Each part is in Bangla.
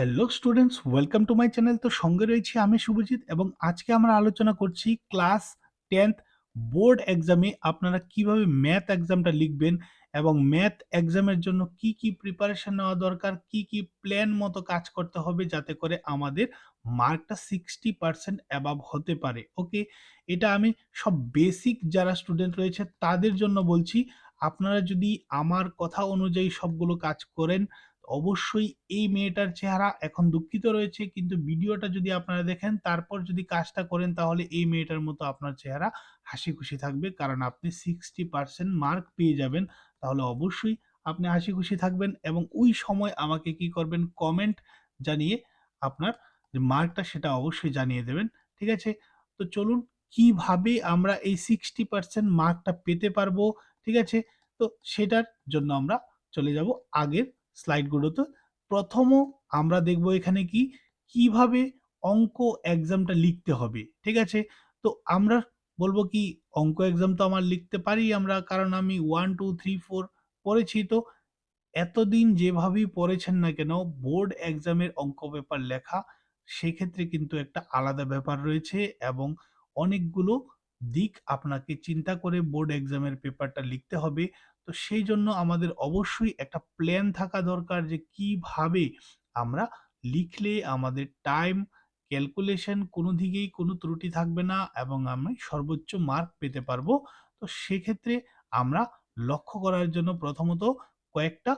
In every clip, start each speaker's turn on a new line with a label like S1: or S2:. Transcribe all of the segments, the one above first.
S1: Hello students welcome to my channel তো সঙ্গে রয়েছি আমি শুভজিৎ এবং আজকে আমরা আলোচনা করছি ক্লাস টেন্থ বোর্ড এক্সামে আপনারা কীভাবে ম্যাথ এক্সামটা লিখবেন এবং ম্যাথ এক্সামের জন্য কি কি প্রিপারেশন নেওয়া দরকার, কি কি প্ল্যান মতো কাজ করতে হবে যাতে করে আমাদের মার্কটা সিক্সটি পার্সেন্ট অ্যাবাভ হতে পারে। ওকে এটা আমি সব বেসিক যারা স্টুডেন্ট রয়েছে তাদের জন্য বলছি, আপনারা যদি আমার কথা অনুযায়ী সবগুলো কাজ করেন অবশ্যই এই মেয়েটার চেহারা এখন দুঃখিত রয়েছে। কিন্তু ভিডিওটা যদি আপনারা দেখেন, তারপর যদি কাজটা করেন, তাহলে এই মেয়েটার মতো আপনার চেহারা হাসি খুশি থাকবে। কারণ আপনি সিক্সটি পার্সেন্ট মার্ক পেয়ে যাবেন। তাহলে অবশ্যই আপনি হাসি খুশি থাকবেন এবং ওই সময় আমাকে কি করবেন? কমেন্ট জানিয়ে আপনার যে মার্কটা সেটা অবশ্যই জানিয়ে দেবেন। ঠিক আছে? তো চলুন, কীভাবে আমরা এই সিক্সটি পার্সেন্ট মার্কটা পেতে পারব? ঠিক আছে? তো সেটার জন্য আমরা চলে যাব আগের স্লাইডগুলোতে। প্রথম আমরা দেখব এখানে কি, কীভাবে অঙ্ক এক্সামটা লিখতে হবে, ঠিক আছে? তো আমরা বলব কি, অঙ্ক এক্সাম তো আমার লিখতে পারি আমরা, কারণ আমি ওয়ান টু থ্রি ফোর পড়েছি, তো এতদিন যেভাবেই পড়েছেন না কেন, বোর্ড এক্সামের অঙ্ক পেপার লেখা সেক্ষেত্রে কিন্তু একটা আলাদা ব্যাপার রয়েছে এবং অনেকগুলো দিক আপনাকে চিন্তা করে বোর্ড এক্সামের পেপারটা লিখতে হবে। তো সেই জন্য আমাদের অবশ্যই একটা প্ল্যান থাকা দরকার যে কীভাবে আমরা লিখলে আমাদের টাইম ক্যালকুলেশন কোনো দিকেই কোনো ত্রুটি থাকবে না এবং আমি সর্বোচ্চ মার্ক পেতে পারব। তো সেক্ষেত্রে আমরা লক্ষ্য করার জন্য প্রথমত কয়েকটা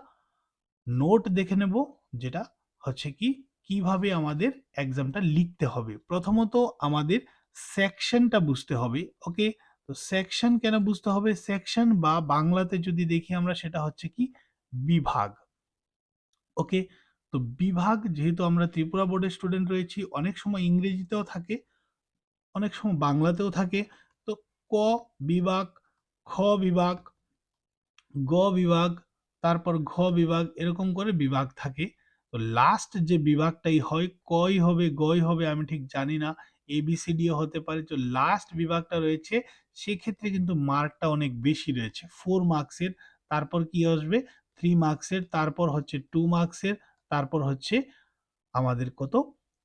S1: নোট দেখে নেব, যেটা হচ্ছে কি, কীভাবে আমাদের এক্সামটা লিখতে হবে। প্রথমত আমাদের সেকশনটা বুঝতে হবে ওকে তো সেকশন কেন বুঝতে হবে? সেকশন বা বাংলাতে যদি দেখি আমরা, সেটা হচ্ছে কি? বিভাগ। ওকে? তো বিভাগ, যেহেতু আমরা ত্রিপুরা বোর্ডের স্টুডেন্ট রয়েছি, অনেক সময় ইংরেজিতেও থাকে, অনেক সময় বাংলাতেও থাকে। তো ক বিভাগ, খ বিভাগ, গ বিভাগ, তারপর ঘ বিভাগ, এরকম করে বিভাগ থাকে। তো লাস্ট যে বিভাগটাই হয়, কই হবে, গই হবে, আমি ঠিক জানি না। এবিসিডিও হতে পারে। তো লাস্ট বিভাগটা রয়েছে, সেক্ষেত্রে কিন্তু মার্কটা অনেক বেশি রয়েছে। ফোর মার্কসের তারপর কি আসবে? থ্রি মার্কসের তারপর হচ্ছে টু মার্কসের তারপর হচ্ছে আমাদের কত?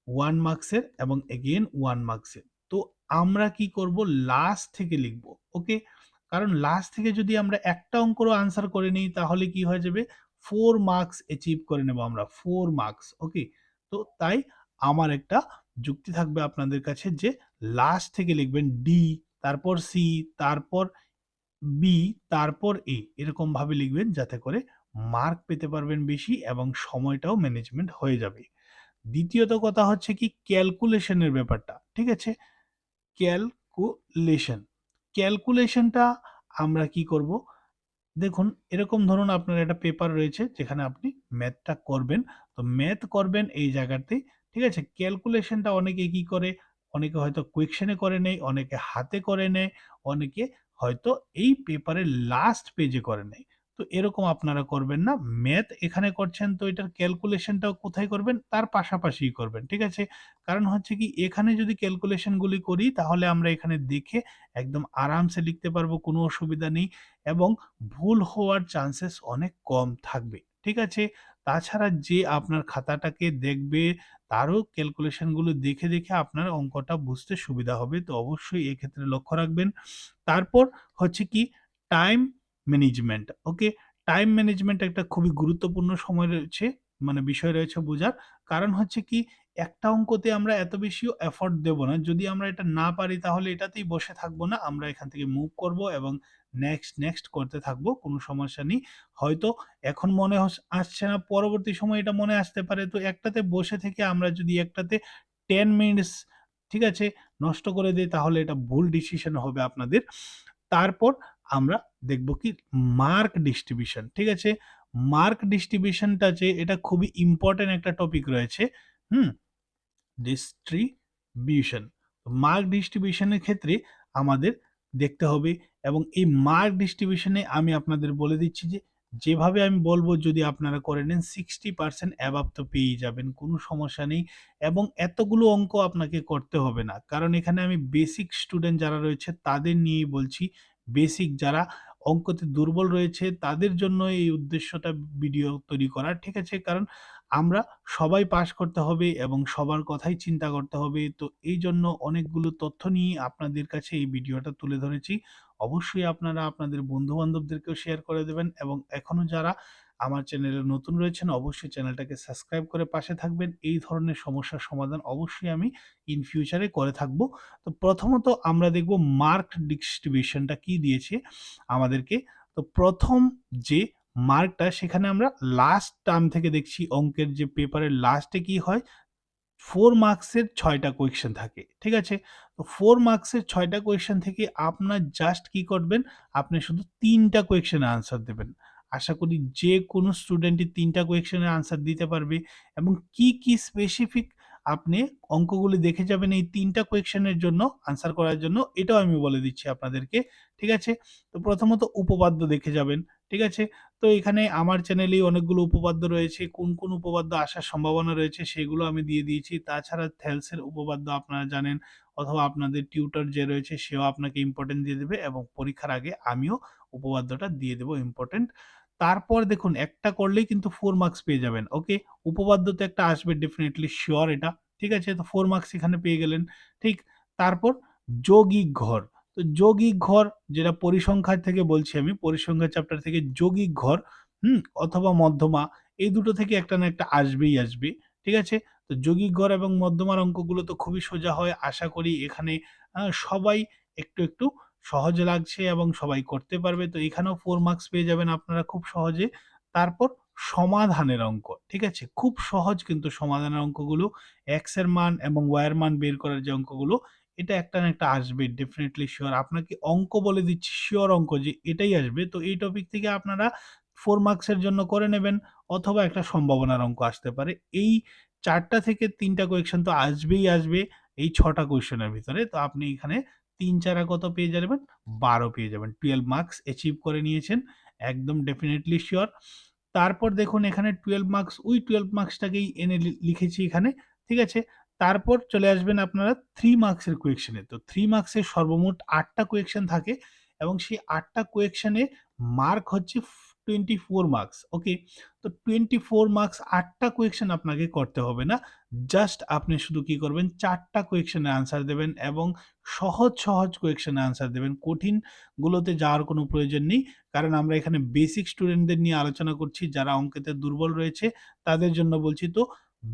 S1: ওয়ান মার্কসের এবং এগেন ওয়ান মার্কসের তো আমরা কি করব? লাস্ট থেকে লিখব ওকে কারণ লাস্ট থেকে যদি আমরা একটা অঙ্করও আনসার করে নিই, তাহলে কি হয়ে যাবে? ফোর মার্কস অ্যাচিভ করে নেব আমরা ফোর মার্কস ওকে তো তাই আমার একটা যুক্তি থাকবে আপনাদের কাছে যে লাস্ট থেকে লিখবেন ডি তারপর সি তারপর বি তারপর এ এরকম ভাবে লিখবেন যাতে করে মার্ক পেতে পারবেন বেশি এবং সময়টাও ম্যানেজমেন্ট হয়ে যাবে। দ্বিতীয়ত কথা হচ্ছে কি ক্যালকুলেশনের ব্যাপারটা, ঠিক আছে? ক্যালকুলেশন ক্যালকুলেশনটা আমরা কি করব? দেখুন, এরকম ধরুন আপনার একটা পেপার রয়েছে যেখানে আপনি ম্যাথটা করবেন, তো ম্যাথ করবেন এই জায়গাতে ঠিক আছে? ক্যালকুলেশনটা অনেকে কি করে? অনেকে হয়তো কোয়েকশনে করে নেয়, অনেকে হাতে করে নেয়, অনেকে হয়তো এই পেপারের লাস্ট পেজে করে নেয়। তো এরকম আপনারা করবেন না। ম্যাথ এখানে করছেন তো এটার ক্যালকুলেশনটাও কোথায় করবেন? তার পাশাপাশি করবেন, ঠিক আছে? কারণ হচ্ছে কি, এখানে যদি ক্যালকুলেশনগুলি করি, তাহলে আমরা এখানে দেখে একদম আরামসে লিখতে পারব, কোনো অসুবিধা নেই। এবং ভুল হওয়ার চান্সেস অনেক কম থাকবে, ঠিক আছে? তাছাড়া যে আপনার খাতাটাকে দেখবে, তারও ক্যালকুলেশনগুলো দেখে দেখে আপনার অঙ্কটা বুঝতে সুবিধা হবে। তো অবশ্যই এক্ষেত্রে লক্ষ্য রাখবেন। তারপর হচ্ছে কি time management okay time management একটা খুবই গুরুত্বপূর্ণ সময় রয়েছে মানে বিষয় রয়েছে বোঝার। কারণ হচ্ছে কি, একটা অঙ্কতে আমরা এত বেশিও এফোর্ট দেব না। যদি আমরা এটা না পারি, তাহলে এটাতেই বসে থাকব না। আমরা এখান থেকে মুভ করব এবং নেক্সট নেক্সট করতে থাকব, কোনো সমস্যা নেই। হয়তো এখন মনে আসছে না, পরবর্তী সময় এটা মনে আসতে পারে। তো একটাতে বসে থেকে আমরা যদি একটাতে টেন মিনিটস ঠিক আছে, নষ্ট করে দিই, তাহলে এটা ভুল ডিসিশন হবে আপনাদের। তারপর আমরা দেখব কি মার্ক ডিস্ট্রিবিউশন ঠিক আছে? মার্ক ডিস্ট্রিবিউশনটা যে, এটা খুবই ইম্পর্টেন্ট একটা টপিক রয়েছে, হুম? ডিস্ট্রিবিউশন মার্ক ডিস্ট্রিবিউশনের ক্ষেত্রে আমাদের দেখতে হবে এবং এই মার্ক ডিস্ট্রিবিউশনে আমি আপনাদের বলে দিচ্ছি যে, যেভাবে আমি বলব যদি আপনারা করে নেন সিক্সটি পার্সেন্ট অ্যাবাব তো পেয়েই যাবেন, কোনো সমস্যা নেই। এবং এতগুলো অঙ্ক আপনাকে করতে হবে না। কারণ এখানে আমি বেসিক স্টুডেন্ট যারা রয়েছে, তাদের নিয়েই বলছি। বেসিক যারা অঙ্কতে দুর্বল রয়েছে, তাদের জন্য এই উদ্দেশ্যটা ভিডিও তৈরি করা, ঠিক আছে? কারণ আমরা সবাই পাস করতে হবে এবং সবার কথাই চিন্তা করতে হবে। তো এই জন্য অনেকগুলো তথ্য নিয়ে আপনাদের কাছে এই ভিডিওটা তুলে ধরেছি। অবশ্যই আপনারা আপনাদের বন্ধু বান্ধবদেরকেও শেয়ার করে দেবেন এবং এখনও যারা আমার চ্যানেলে নতুন রয়েছেন, অবশ্যই চ্যানেলটাকে সাবস্ক্রাইব করে পাশে থাকবেন। এই ধরনের সমস্যার সমাধান অবশ্যই আমি ইন ফিউচারে করে থাকব। তো প্রথমত আমরা দেখব মার্ক ডিস্ট্রিবিউশনটা কি দিয়েছে আমাদেরকে। তো প্রথম যে মার্কটা সেখানে আমরা লাস্ট টার্ম থেকে দেখছি অঙ্কের যে পেপারের লাস্টে কি হয় ফোর মার্কসের ছয়টা কোয়েশ্চেন থাকে, ঠিক আছে? তো ফোর মার্কসের ছয়টা কোয়েশ্চেন থেকে আপনার জাস্ট কি করবেন? আপনি শুধু তিনটা কোয়েশ্চেনের আনসার দেবেন। আশা করি যে কোনো স্টুডেন্টই তিনটা কোয়েশ্চেনের আনসার দিতে পারবে এবং কি কি স্পেসিফিক আপনি অঙ্কগুলি দেখে যাবেন এই তিনটা কোয়েশ্চেনের জন্য আনসার করার জন্য, এটাও আমি বলে দিচ্ছি আপনাদেরকে, ঠিক আছে? তো প্রথমত উপপাদ্য দেখে যাবেন, ঠিক আছে? তো এখানে আমার চ্যানেলেই অনেকগুলো উপপাদ্য রয়েছে। কোন কোন উপপাদ্য আসার সম্ভাবনা রয়েছে সেগুলো আমি দিয়ে দিয়েছি। তাছাড়া থেলসের উপপাদ্য আপনারা জানেন অথবা আপনাদের টিউটার যে রয়েছে সেও আপনাকে ইম্পর্টেন্ট দিয়ে দেবে এবং পরীক্ষার আগে আমিও উপপাদ্যটা দিয়ে দেবো ইম্পর্টেন্ট তারপর দেখুন, একটা করলেই কিন্তু ফোর মার্কস পেয়ে যাবেন ওকে উপপাদ্য তো একটা আসবে ডেফিনেটলি শিওর এটা, ঠিক আছে? তো ফোর মার্কস এখানে পেয়ে গেলেন, ঠিক? তারপর যৌগিক ঘর। তো যৌগিক ঘর যেটা পরিসংখ্যার থেকে বলছি আমি পরিসংখ্যা চ্যাপ্টার থেকে যৌগিক ঘর, হুম, অথবা মধ্যমা, এই দুটো থেকে একটা না একটা আসবেই আসবে, ঠিক আছে? তো যৌগিক ঘর এবং মধ্যমার অঙ্কগুলো তো খুবই সোজা হয়, আশা করি এখানে সবাই একটু একটু সহজ লাগছে এবং সবাই করতে পারবে। তো এখানেও ফোর মার্কস পেয়ে যাবেন আপনারা খুব সহজে। তারপর সমাধানের অঙ্ক, ঠিক আছে? খুব সহজ কিন্তু সমাধানের অঙ্কগুলো এক্সের মান এবং ওয়াই এর মান বের করার যে অঙ্কগুলো এটা একটা না একটা আসবে ডেফিনেটলি শিওর আপনাকে অঙ্ক বলে দিচ্ছি শিওর অঙ্ক যে এটাই আসবে। তো এই টপিক থেকে আপনারা ফোর মার্কসের জন্য করে নেবেন, অথবা একটা সম্ভাবনার অঙ্ক আসতে পারে। এই চারটা থেকে তিনটা কোয়েকশন তো আসবেই আসবে, এই ছটা কোয়েশনের ভিতরে। তো আপনি এখানে তিন চারা কত পেয়ে যাবেন? বারো পেয়ে যাবেন। টুয়েলভ মার্কস অ্যাচিভ করে নিয়েছেন, একদম ডেফিনেটলি শিওর তারপর দেখুন এখানে টুয়েলভ মার্কস ওই টুয়েলভ মার্কসটাকেই এনে লিখেছি এখানে, ঠিক আছে? তারপর চলে আসবেন আপনারা থ্রি মার্কসের কোয়েকশনে তো থ্রি মার্কসের সর্বমোট আটটা কোয়েকশন থাকে এবং সেই আটটা কোয়েকশনে মার্ক হচ্ছে টোয়েন্টি ফোর মার্কস ওকে তো টোয়েন্টি ফোর মার্কস আটটা কোয়েকশন আপনাকে করতে হবে না। জাস্ট আপনি শুধু কি করবেন, চারটা কোয়েকশনে আনসার দেবেন এবং সহজ সহজ কোয়েকশনে আনসার দেবেন। কঠিনগুলোতে যাওয়ার কোনো প্রয়োজন নেই, কারণ আমরা এখানে বেসিক স্টুডেন্টদের নিয়ে আলোচনা করছি, যারা অঙ্কেতে দুর্বল রয়েছে, তাদের জন্য বলছি তো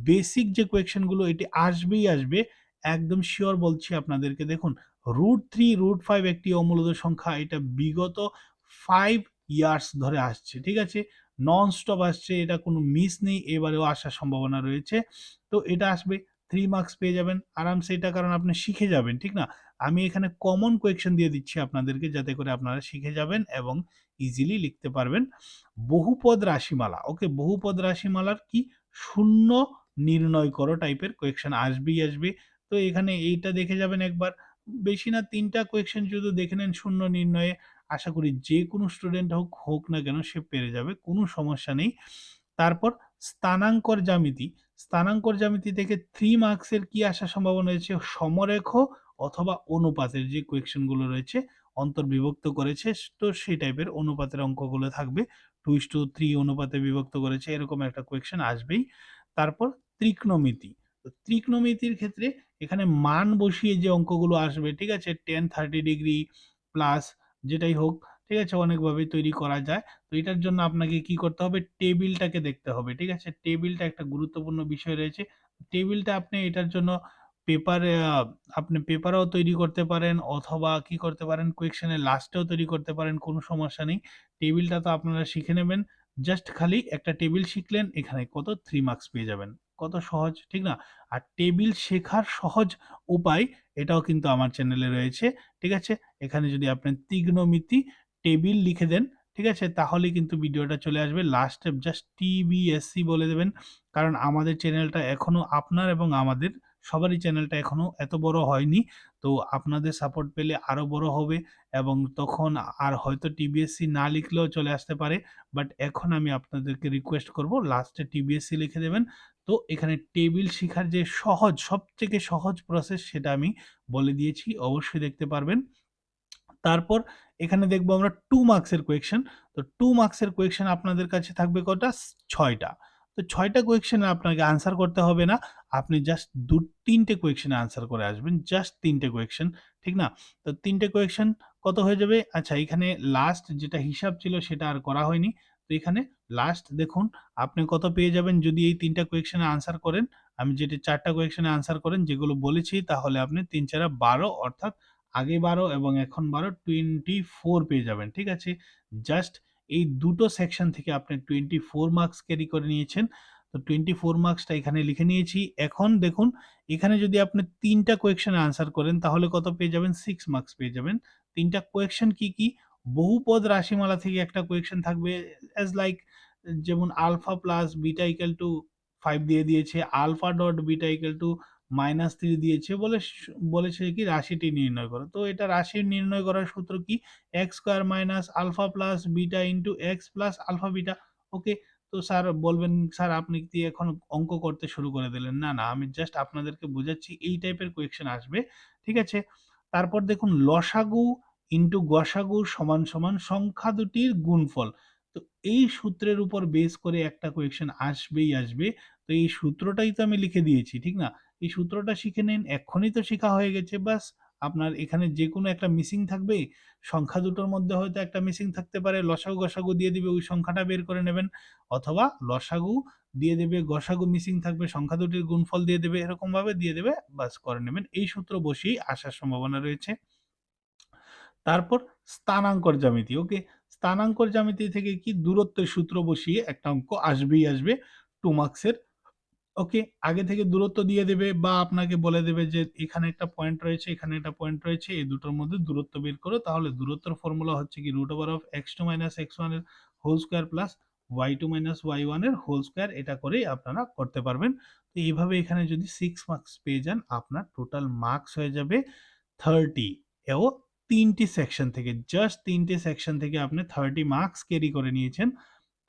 S1: বেসিক যে কোয়েকশনগুলো এটি আসবেই আসবে। একদম শিওর বলছি আপনাদেরকে, দেখুন রুট থ্রি রুট ফাইভ একটি অমূলত সংখ্যা, এটা বিগত ফাইভ ইয়ার্স ধরে আসছে, ঠিক আছে? নন স্টপ আসছে, এটা কোনো মিস নেই, এবারেও আসার সম্ভাবনা রয়েছে। তো এটা আসবে থ্রি মার্কস পেয়ে যাবেন, আরামসে এটা কারণ আপনি শিখে যাবেন, ঠিক না? আমি এখানে কমন কোয়েকশন দিয়ে দিচ্ছি আপনাদেরকে, যাতে করে আপনারা শিখে যাবেন এবং ইজিলি লিখতে পারবেন। বহুপদ রাশিমালা ওকে বহুপদ রাশিমালার কি? শূন্য নির্ণয় করো টাইপের কোয়েকশন আসবেই আসবে। তো এখানে এইটা দেখে যাবেন একবার। বেশি না তিনটা কোয়েকশন যদি দেখে নেন শূন্য নির্ণয়ে, আশা করি যে কোনো স্টুডেন্ট হোক হোক না কেন সে পেরে যাবে, কোনো সমস্যা নেই। তারপর স্থানাঙ্কর জ্যামিতি। স্থানাঙ্কর জ্যামিতি থেকে থ্রি মার্কসের কি আসার সম্ভাবনা রয়েছে? সমরেখ অথবা অনুপাতের যে কোয়েকশনগুলো রয়েছে, অন্তর্বিভক্ত করেছে, তো সেই টাইপের অনুপাতের অঙ্কগুলো থাকবে। টু ইস টু থ্রি অনুপাতে বিভক্ত করেছে, এরকম একটা কোয়েকশন আসবেই। তারপর ত্রিকোণমিতি। তো ত্রিকোণমিতির ক্ষেত্রে এখানে মান বসিয়ে যে অঙ্কগুলো আসবে, ঠিক আছে? টেন, থার্টি ডিগ্রি প্লাস যেটাই হোক, ঠিক আছে? অনেকভাবে তৈরি করা যায়। তো এটার জন্য আপনাকে কি করতে হবে? টেবিলটাকে দেখতে হবে, ঠিক আছে? টেবিলটা একটা গুরুত্বপূর্ণ বিষয় রয়েছে। টেবিলটা আপনি এটার জন্য পেপারে আপনি পেপারেও তৈরি করতে পারেন অথবা কি করতে পারেন? কোয়েকশনের লাস্টেও তৈরি করতে পারেন, কোনো সমস্যা নেই। টেবিলটা তো আপনারা শিখে নেবেন। জাস্ট খালি একটা টেবিল শিখলেন, এখানে কত? থ্রি মার্কস পেয়ে যাবেন। কত সহজ, ঠিক না? আর টেবিল শেখার সহজ উপায় এটাও কিন্তু আমার চ্যানেলে রয়েছে, ঠিক আছে? এখানে যদি আপনি ত্রিগ্নমিতি টেবিল লিখে দেন, ঠিক আছে? তাহলে কিন্তু ভিডিওটা চলে আসবে। লাস্টে জাস্ট টিবিএসসি বলে দেবেন। কারণ আমাদের চ্যানেলটা এখনও আপনার এবং আমাদের সবারই চ্যানেলটা এখনও এত বড় হয়নি। তো আপনাদের সাপোর্ট পেলে আরও বড় হবে এবং তখন আর হয়তো টিবিএসসি না লিখলেও চলে আসতে পারে। বাট এখন আমি আপনাদেরকে রিকোয়েস্ট করব লাস্টে টিবিএসসি লিখে দেবেন। তো এখানে টেবিল শেখার যে সহজ, সবথেকে সহজ প্রসেস সেটা আমি বলে দিয়েছি, অবশ্যই দেখতে পারবেন। তারপর এখানে দেখব আমরা টু মার্কসের কোয়েকশন তো টু মার্কসের কোয়েকশন আপনাদের কাছে থাকবে কটা? ছয়টা। তো ছয়টা কোয়েকশনে আপনাকে আনসার করতে হবে না, আপনি জাস্ট দু, তিনটে কোয়েকশনে আনসার করে আসবেন জাস্ট তিনটে কোয়েকশন ঠিক না? তো তিনটে কোয়েকশন কত হয়ে যাবে? আচ্ছা এখানে লাস্ট যেটা হিসাব ছিল সেটা আর করা হয়নি, তো এখানে লাস্ট দেখুন, আপনি কত পেয়ে যাবেন যদি এই তিনটা কোয়েকশনে আনসার করেন। আমি যেটি চারটা কোয়েকশনে আনসার করেন, যেগুলো বলেছি, তাহলে আপনি তিন চারা বারো, অর্থাৎ আগে বারো এবং এখন বারো টোয়েন্টি ফোর পেয়ে যাবেন, ঠিক আছে? জাস্ট এই দুটো সেকশন থেকে আপনি টোয়েন্টি ফোর মার্কস ক্যারি করে নিয়েছেন। তো টোয়েন্টি ফোর মার্কসটা এখানে লিখে নিয়েছি। এখন দেখুন, এখানে যদি আপনি তিনটা কোয়েকশনে আনসার করেন, তাহলে কত পেয়ে যাবেন? সিক্স মার্কস পেয়ে যাবেন। তিনটা কোয়েকশন কি কি? বহুপদ রাশিমালা থেকে একটা কোয়েকশন থাকবে অ্যাজ লাইক যেমন alpha plus beta equal to five দিয়ে দিয়েছে, alpha dot beta equal to minus three দিয়েছে বলে বলেছে কি রাশিটি নির্ণয় করো। তো এটা রাশি নির্ণয় করার সূত্র কি? X square minus alpha plus beta into x plus alpha beta okay তো স্যার বলবেন স্যার আপনি কি এখন অঙ্ক করতে শুরু করে দিলেন? না না, আমি জাস্ট আপনাদেরকে বোঝাচ্ছি, এই টাইপের কোয়েকশন আসবে, ঠিক আছে? তারপর দেখুন, লসাগু ইন্টু গসাগু সমান সমান সংখ্যা দুটির গুণফল। এই সূত্রের উপর বেস করে একটা কোয়েকশন আসবেই আসবে। তো এই সূত্রটাই তো আমি লিখে দিয়েছি, ঠিক না? এই সূত্রটা শিখে নিন, এক্ষুনি তো শেখা হয়ে গেছে বাস আপনার এখানে যে কোনো একটা মিসিং থাকবে সংখ্যা দুটোর মধ্যে হয়তো একটা মিসিং থাকতে পারে, লসাগু গসাগু দিয়ে দিবে, ওই সংখ্যাটা বের করে নেবেন। অথবা লসাগু দিয়ে দেবে, গসাগু মিসিং থাকবে, সংখ্যা দুটির গুণফল দিয়ে দেবে, এরকমভাবে দিয়ে দেবে বাস করে নেবেন। এই সূত্র বসেই আসার সম্ভাবনা রয়েছে। তারপর স্থানাঙ্কর জ্যামিতি ওকে স্থানাঙ্কর জ্যামিতি থেকে কি দূরত্বের সূত্র বসিয়ে একটা অঙ্ক আসবেই আসবে টু মার্কসের ওকে আগে থেকে দূরত্ব দিয়ে দেবে বা আপনাকে বলে দেবে যে এখানে একটা পয়েন্ট রয়েছে, এখানে একটা পয়েন্ট রয়েছে, এই দুটোর মধ্যে দূরত্ব বের করো। তাহলে দূরত্বের ফর্মুলা হচ্ছে কি root over of x two minus x ওয়ানের whole square plus y two minus y ওয়ানের হোল স্কোয়ার এটা করেই আপনারা করতে পারবেন। তো এইভাবে এখানে যদি সিক্স মার্কস পেয়ে যান, আপনার টোটাল মার্কস হয়ে যাবে থার্টি এও তিনটি সেকশন থেকে জাস্ট তিনটি সেকশন থেকে আপনি থার্টি মার্কস ক্যারি করে নিয়েছেন।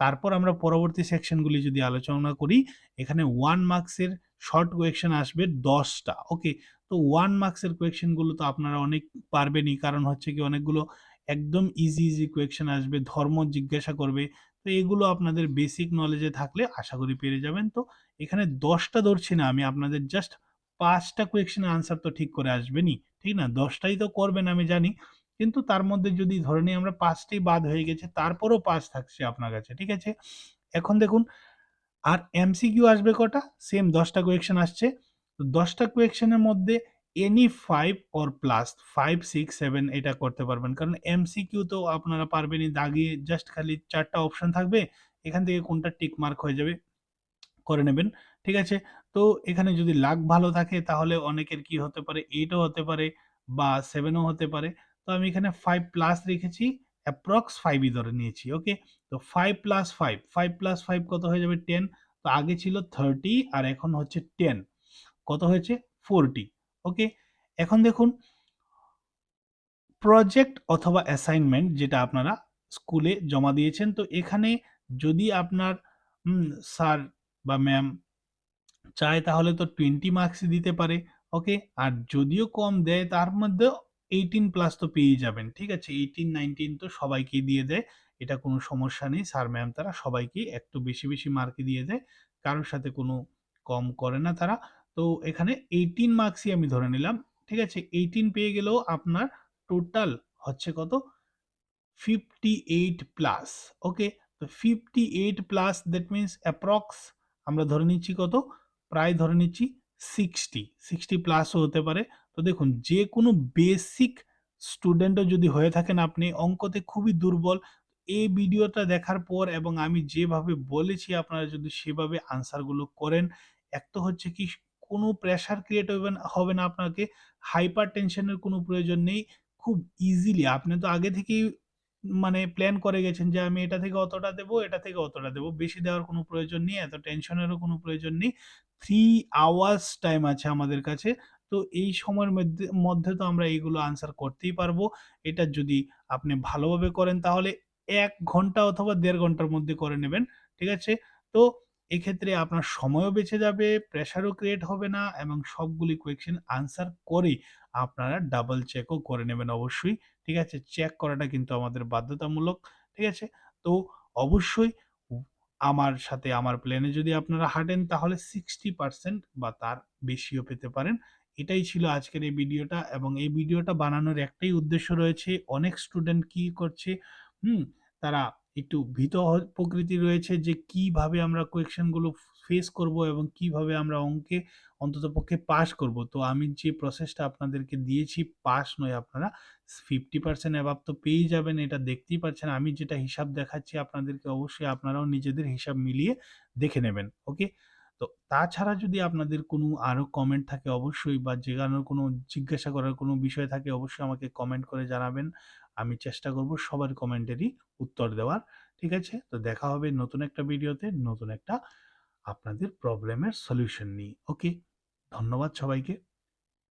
S1: তারপর আমরা পরবর্তী সেকশনগুলি যদি আলোচনা করি, এখানে ওয়ান মার্কসের শর্ট কোয়েকশন আসবে দশটা ওকে তো ওয়ান মার্কসের কোয়েকশনগুলো তো আপনারা অনেক পারবেনই, কারণ হচ্ছে কি অনেকগুলো একদম ইজি ইজি কোয়েকশন আসবে, ধর্ম জিজ্ঞাসা করবে। তো এগুলো আপনাদের বেসিক নলেজে থাকলে আশা করি পেরে যাবেন। তো এখানে দশটা ধরছি না আমি, আপনাদের জাস্ট পাঁচটা কোয়েকশনের আনসার তো ঠিক করে আসবেনি ঠিক না? দশটাই তো করবেন আমি জানি। কিন্তু তার মধ্যে যদি ধরে নিই আমরা পাঁচটি বাদ হয়ে গেছে, তারপরও পাঁচ থাকছে আপনার কাছে, ঠিক আছে? এখন দেখুন, আর এমসিকিউ আসবে কটা? সেম দশটা কোয়েকশন আসছে। তো দশটা কোয়েকশনের মধ্যে any five or plus five six seven এটা করতে পারবেন। কারণ এমসিকিউ তো আপনারা পারবেনই, দাগিয়ে জাস্ট খালি চারটা অপশন থাকবে, এখান থেকে কোনটা টিক মার্ক হয়ে যাবে, করে নেবেন, ঠিক আছে? তো এখানে যদি লাক ভালো থাকে তাহলে অনেকের কি হতে পারে? এইটও হতে পারে বা সেভেনও হতে পারে। তো আমি এখানে ফাইভ প্লাস রেখেছি অ্যাপ্রক্স ফাইভই ধরে নিয়েছি ওকে তো five plus five five plus five কত হয়ে যাবে? টেন তো আগে ছিল থার্টি আর এখন হচ্ছে টেন কত হয়েছে? ফোরটি ওকে এখন দেখুন প্রজেক্ট অথবা অ্যাসাইনমেন্ট যেটা আপনারা স্কুলে জমা দিয়েছেন, তো এখানে যদি আপনার স্যার বা ম্যাম চায় তাহলে তো টোয়েন্টি মার্কসই দিতে পারে ওকে আর যদিও কম দেয়, তার মধ্যে এইটিন প্লাস তো পেয়ে যাবেন, ঠিক আছে? এইটিন নাইনটিন তো সবাইকে দিয়ে দেয়, এটা কোনো সমস্যা নেই। স্যার ম্যাম তারা সবাইকে একটু বেশি বেশি মার্কই দিয়ে দেয়, কারোর সাথে কোনো কম করে না তারা। তো এখানে এইটিন মার্কসই আমি ধরে নিলাম, ঠিক আছে? এইটিন পেয়ে গেলেও আপনার টোটাল হচ্ছে কত? ফিফটি এইট প্লাস ওকে তো fifty eight plus that means approx আমরা ধরে নিচ্ছি কত? প্রায় ধরে নিচ্ছি সিক্সটি সিক্সটি প্লাসও হতে পারে। তো দেখুন, যে কোনো বেসিক স্টুডেন্টও যদি হয়ে থাকেন আপনি, অঙ্কতে খুবই দুর্বল, এই ভিডিওটা দেখার পর এবং আমি যেভাবে বলেছি আপনারা যদি সেভাবে আনসারগুলো করেন, এক তো হচ্ছে কি কোনো প্রেশার ক্রিয়েট হবে না আপনাকে হাইপার টেনশনের কোনো প্রয়োজন নেই, খুব ইজিলি আপনি তো আগে থেকেই মানে প্ল্যান করে গেছেন যে আমি এটা থেকে অতটা দেবো, এটা থেকে অতটা দেবো। বেশি দেওয়ার কোনো প্রয়োজন নেই, এত টেনশনেরও কোনো প্রয়োজন নেই। থ্রি আওয়ার্স টাইম আছে আমাদের কাছে। তো এই সময়ের মধ্যে মধ্যে তো আমরা এইগুলো আনসার করতেই পারব। এটা যদি আপনি ভালোভাবে করেন তাহলে এক ঘণ্টা অথবা দেড় ঘণ্টার মধ্যে করে নেবেন, ঠিক আছে? তো এক্ষেত্রে আপনার সময়ও বেঁচে যাবে প্রেশারও ক্রিয়েট হবে না এবং সবগুলি কোয়েকশন আনসার করে আপনারা ডাবল চেকও করে নেবেন অবশ্যই, ঠিক আছে? চেক করাটা কিন্তু আমাদের বাধ্যতামূলক, ঠিক আছে? তো অবশ্যই আমার সাথে আমার প্ল্যানে যদি আপনারা হাঁটেন, তাহলে 60% বা তার বেশিও পেতে পারেন। এটাই ছিল আজকের এই ভিডিওটা এবং এই ভিডিওটা বানানোর একটাই উদ্দেশ্য রয়েছে, অনেক স্টুডেন্ট কি করছে, হুম? তারা একটু ভীত প্রকৃতি রয়েছে যে কীভাবে আমরা কোয়েকশনগুলো ফেস করব এবং কীভাবে আমরা অঙ্কে অন্ততপক্ষে পাস করব। তো আমি যে প্রসেসটা আপনাদেরকে দিয়েছি পাস নয় আপনারা 50% অ্যাবাভ তো পেয়েই যাবেন, এটা দেখতেই পাচ্ছেন। আমি যেটা হিসাব দেখাচ্ছি আপনাদেরকে অবশ্যই আপনারাও নিজেদের হিসাব মিলিয়ে দেখে নেবেন। ওকে? তো তাছাড়া যদি আপনাদের কোনো আরও কমেন্ট থাকে অবশ্যই বা যেখানের কোনো জিজ্ঞাসা করার কোনো বিষয় থাকে অবশ্যই আমাকে কমেন্ট করে জানাবেন। আমি চেষ্টা করব সবার কমেন্টেরই উত্তর দেওয়ার। ঠিক আছে? তো দেখা হবে নতুন একটা ভিডিওতে নতুন একটা আপনাদের প্রবলেমের সলিউশন নিই ওকে? ধন্যবাদ সবাইকে।